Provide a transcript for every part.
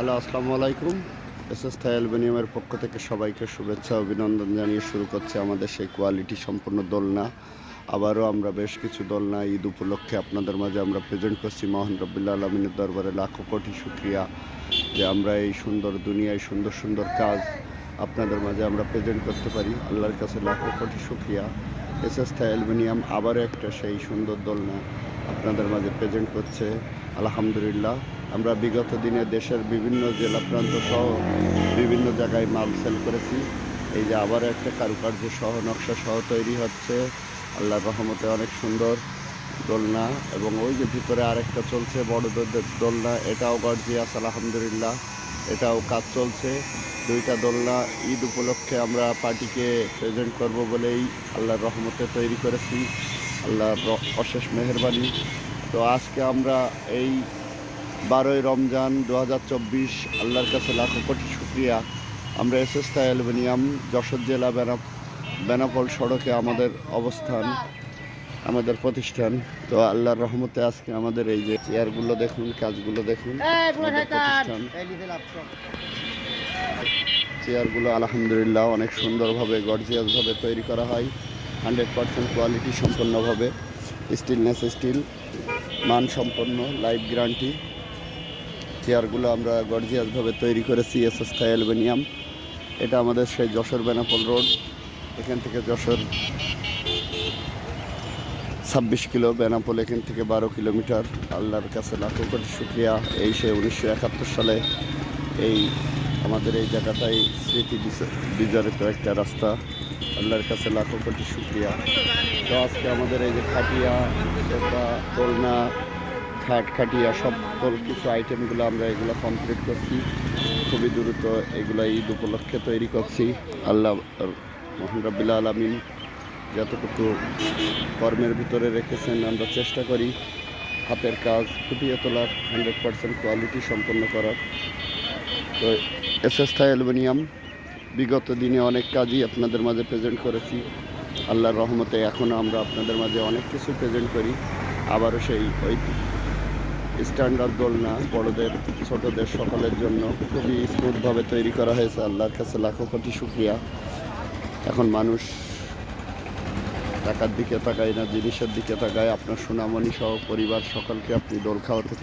Hello, আসসালামু আলাইকুম। S S থাই অ্যালবেনিয়ামের পক্ষ থেকে সবাইকে শুভেচ্ছা, অভিনন্দন জানিয়ে শুরু করছে আমাদের সেই কোয়ালিটি সম্পূর্ণ দোলনা। আবারও আমরা বেশ কিছু দোলনা ঈদ উপলক্ষে আপনাদের মাঝে আমরা প্রেজেন্ট করছি। মহান রব্বুল্লা আলমিনের দরবারে লাখো কোটি শুক্রিয়া যে আমরা এই সুন্দর দুনিয়ায় সুন্দর সুন্দর কাজ আপনাদের মাঝে আমরা প্রেজেন্ট করতে পারি। আল্লাহর কাছে লাখো কোটি শুক্রিয়া। এস এস থাই অ্যালবেনিয়াম আবারও একটা সেই সুন্দর দোলনা আপনাদের মাঝে প্রেজেন্ট করছে। আলহামদুলিল্লাহ। আমরা বিগত দিনে দেশের বিভিন্ন জেলা প্রান্ত সহ বিভিন্ন জায়গায় মাল সেল করেছি। এই যে আবার একটা কারুকার্য সহ, নকশা সহ তৈরি হচ্ছে। আল্লাহর রহমতে অনেক সুন্দর দোলনা এবং ওই যে ভিতরে আরেকটা চলছে বড় দোলনা, এটাও গর্জিয়াস, আলহামদুলিল্লাহ। এটাও কাজ চলছে। দুইটা দোলনা ঈদ উপলক্ষে আমরা পার্টিকে প্রেজেন্ট করব বলেই আল্লাহর রহমতে তৈরি করেছি। আল্লাহর অশেষ মেহরবানি। তো আজকে আমরা এই বারোই রমজান দু হাজার চব্বিশ আল্লাহর কাছে লাখো কোটি শুক্রিয়া। আমরা এস এসএসটা অ্যালুমিনিয়াম যশোর জেলা বেনা বেনাপোল সড়কে আমাদের অবস্থান আমাদের প্রতিষ্ঠান। তো আল্লাহর রহমতে আজকে আমাদের এই যে চেয়ারগুলো দেখুন কাজগুলো দেখুন চেয়ারগুলো আলহামদুলিল্লাহ অনেক সুন্দরভাবে গর্জিয়াসভাবে তৈরি করা হয়। হান্ড্রেড পার্সেন্ট কোয়ালিটি সম্পন্নভাবে। স্টিলনেস স্টিল মান সম্পন্ন লাইফ গ্যারান্টি। চেয়ারগুলো আমরা গর্জিয়াসভাবে তৈরি করেছি, এস থাই অ্যালবেনিয়াম এটা আমাদের সেই যশোর বেনাপোল রোড। এখান থেকে যশোর ছাব্বিশ কিলো, বেনাপোল এখান থেকে বারো কিলোমিটার। আল্লাহর কাছে লাখো কোটি শুক্রিয়া। এই সে উনিশশো একাত্তর সালে এই আমাদের এই জায়গাটাই স্মৃতি বিজড়িত একটা রাস্তা। আল্লাহর কাছে লাখো কোটি শুক্রিয়া। তো আজকে আমাদের এই যে খাটিয়া দোলনা খাট খাটিয়া সকল কিছু আইটেমগুলো আমরা এগুলো কমপ্লিট করছি। খুবই দ্রুত এগুলো ঈদ উপলক্ষে তৈরি করছি। আল্লাহ রব্বিল্লা আলমিন যতটুকু কর্মের ভিতরে রেখেছেন আমরা চেষ্টা করি হাতের কাজ ফুটিয়ে তোলার হান্ড্রেড পার্সেন্ট কোয়ালিটি সম্পন্ন করার। তো এস এস থাই অ্যালবেনিয়াম বিগত দিনে অনেক কাজই আপনাদের মাঝে প্রেজেন্ট করেছি। আল্লাহর রহমতে এখনও আমরা আপনাদের মাঝে অনেক কিছু প্রেজেন্ট করি। আবারও সেই ওই স্ট্যান্ডার্ড দোলনা বড়দের, ছোটদের সকলের জন্য খুবই স্মুথভাবে তৈরি করা হয়েছে। আল্লাহর কাছে লাখো কোটি শুক্রিয়া। এখন মানুষ টাকার দিকে তাকায় না, জিনিসের দিকে তাকায়। আপনার সোনামণি সহ পরিবার সকলকে আপনি দোল খাওয়াতে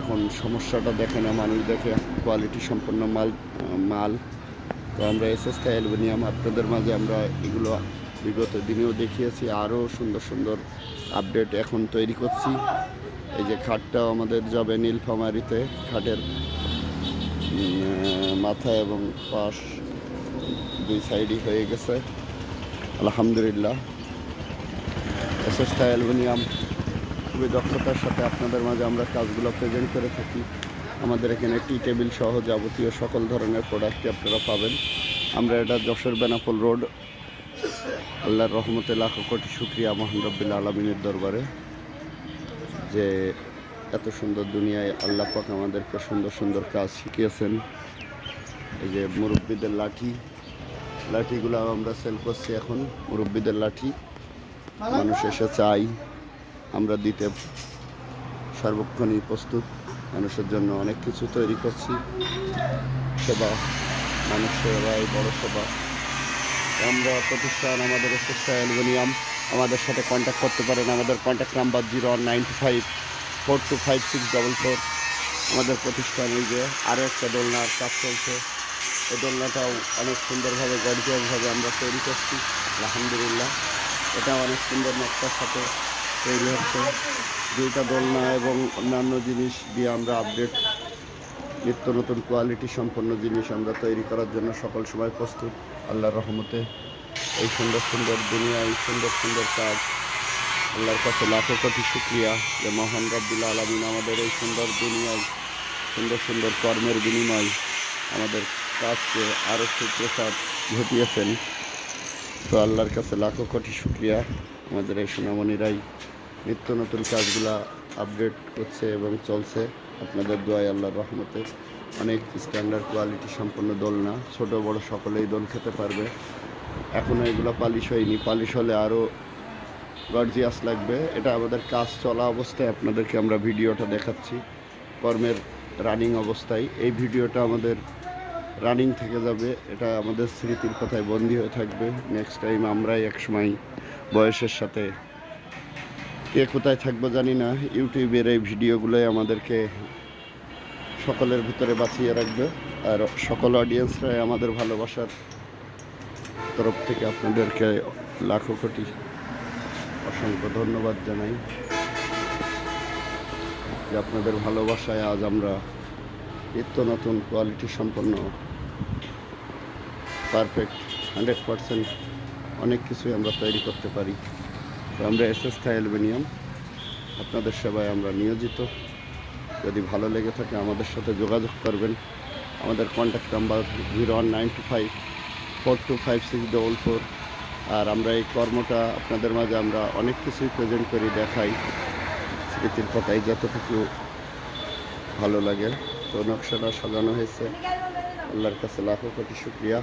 এখন সমস্যাটা দেখে না, মানুষ দেখে কোয়ালিটি সম্পন্ন মাল মাল। তো আমরা এস এস অ্যালবেনিয়াম আপনাদের মাঝে আমরা এগুলো বিগত দিনেও দেখিয়েছি। আরও সুন্দর সুন্দর আপডেট এখন তৈরি করছি। এই যে খাটটাও আমাদের যাবে নীলফামারিতে, খাটের মাথা এবং পাশ দুই সাইডই হয়ে গেছে। আলহামদুলিল্লাহ। এস এস অ্যালবেনিয়াম খুবই দক্ষতার সাথে আপনাদের মাঝে আমরা কাজগুলো প্রেজেন্ট করে থাকি। আমাদের এখানে টি টেবিল সহ যাবতীয় সকল ধরনের প্রোডাক্টই আপনারা পাবেন। আমরা এটা যশোর বেনাপোল রোড। আল্লাহর রহমতে লাখো কোটি শুক্রিয়া মহান রব্বিল আলমিনের দরবারে। যে এত সুন্দর দুনিয়ায় আল্লাহ পাক আমাদেরকে সুন্দর সুন্দর কাজ শিখিয়েছেন। এই যে মুরব্বীদের লাঠি, লাঠিগুলো আমরা সেল করছি এখন। মুরব্বীদের লাঠি, মানুষ এসে চাই আমরা দিতে সর্বক্ষণই প্রস্তুত। মানুষের জন্য অনেক কিছু তৈরি করছি। সেবা মানুষ সেবাই বড় সেবা। আমরা প্রতিষ্ঠান, আমাদের চেষ্টা অ্যালবেনিয়াম আমাদের সাথে কন্ট্যাক্ট করতে পারেন। আমাদের contact number zero one nine two five four two five six double four আমাদের প্রতিষ্ঠান এই যে আরও একটা দোলনার কাজ চলছে। এই দোলনাটাও অনেক সুন্দরভাবে গর্জিয়াসভাবে আমরা তৈরি করছি। আলহামদুলিল্লাহ। এটা অনেক সুন্দর নকশার সাথে তৈরি হচ্ছে। দুইটা দোলনা এবং অন্যান্য জিনিস দিয়ে আমরা আপডেট নিত্য নতুন কোয়ালিটি সম্পন্ন জিনিস আমরা তৈরি করার জন্য সকল সময় প্রস্তুত। আল্লাহর রহমতে এই সুন্দর সুন্দর দুনিয়া, এই সুন্দর সুন্দর কাজ। আল্লাহর কাছে লাখো কোটি শুক্রিয়া যে মহান রব্দুল্লা আলমিন আমাদের এই সুন্দর দুনিয়ায়, সুন্দর সুন্দর কর্মের বিনিময় আমাদের কাজকে আরও সুপ্রসাদ ঘটিয়েছেন। তো আল্লাহর কাছে লাখো কোটি শুক্রিয়া আমাদের এই সোনামণিরাই নিত্য নতুন কাজগুলা আপডেট করছে এবং চলছে। আপনাদের দোয়াই আল্লাহর রহমতে অনেক স্ট্যান্ডার্ড কোয়ালিটি সম্পন্ন দোলনা, ছোট বড় সকলেই দোল খেতে পারবে। এখনও এগুলো পালিশ হয়নি। পালিশ হলে আরও গর্জিয়াস লাগবে। এটা আমাদের কাজ চলা অবস্থায় আপনাদেরকে আমরা ভিডিওটা দেখাচ্ছি। কর্মের রানিং অবস্থায়। এই ভিডিওটা আমাদের রানিং থেকে যাবে। এটা আমাদের স্মৃতির কথায় বন্দী হয়ে থাকবে। নেক্সট টাইম আমরাই একসময় বয়সের সাথে কে কোথায় থাকব জানি না। ইউটিউবের এই ভিডিওগুলোই আমাদেরকে সকলের ভিতরে বাঁচিয়ে রাখবে। আর সকল অডিয়েন্সরাই আমাদের ভালোবাসার তরফ থেকে আপনাদেরকে লাখো কোটি অসংখ্য ধন্যবাদ জানাই যে আপনাদের ভালোবাসায় আজ আমরা নিত্য নতুন কোয়ালিটি সম্পন্ন পারফেক্ট হান্ড্রেড পারসেন্ট অনেক কিছুই আমরা তৈরি করতে পারি। আমরা এস এস অ্যালুমিনিয়াম, আপনাদের সেবায় আমরা নিয়োজিত। যদি ভালো লেগে থাকে আমাদের সাথে যোগাযোগ করবেন। আমাদের contact number zero one nine two five four two five six double four আর আমরা এই কর্মটা আপনাদের মাঝে আমরা অনেক কিছুই প্রেজেন্ট করি, দেখাই। স্মৃতির কথাই যতটুকু ভালো লাগে। তো নকশাটা সাজানো হয়েছে। আল্লাহর কাছে লাখো কোটি শুক্রিয়া।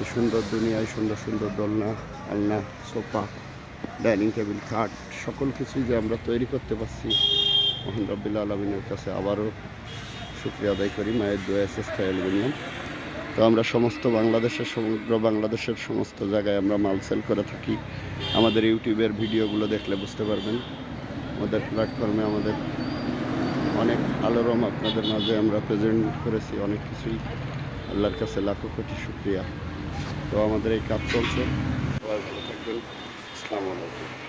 এই সুন্দর দুনিয়ায়, সুন্দর সুন্দর দোলনা, আলনা, সোফা, ডাইনিং টেবিল, খাট, সকল কিছুই যে আমরা তৈরি করতে পারছি। মোহন রব্বিল আলমিনের কাছে আবারও শুক্রিয়া আদায় করি, মায়ের দোয়া এসএসটা অ্যালুমিনিয়াম তো আমরা সমস্ত বাংলাদেশের, সমগ্র বাংলাদেশের সমস্ত জায়গায় আমরা মাল সেল করে থাকি। আমাদের ইউটিউবের ভিডিওগুলো দেখলে বুঝতে পারবেন। আমাদের প্ল্যাটফর্মে আমাদের অনেক আলোরম আপনাদের মাঝে আমরা প্রেজেন্ট করেছি, অনেক কিছুই। আল্লাহর কাছে লাখো কোটি শুক্রিয়া। তো আমাদের এই কাজ চলছে। সবাই ভালো থাকবেন। আসসালামু আলাইকুম।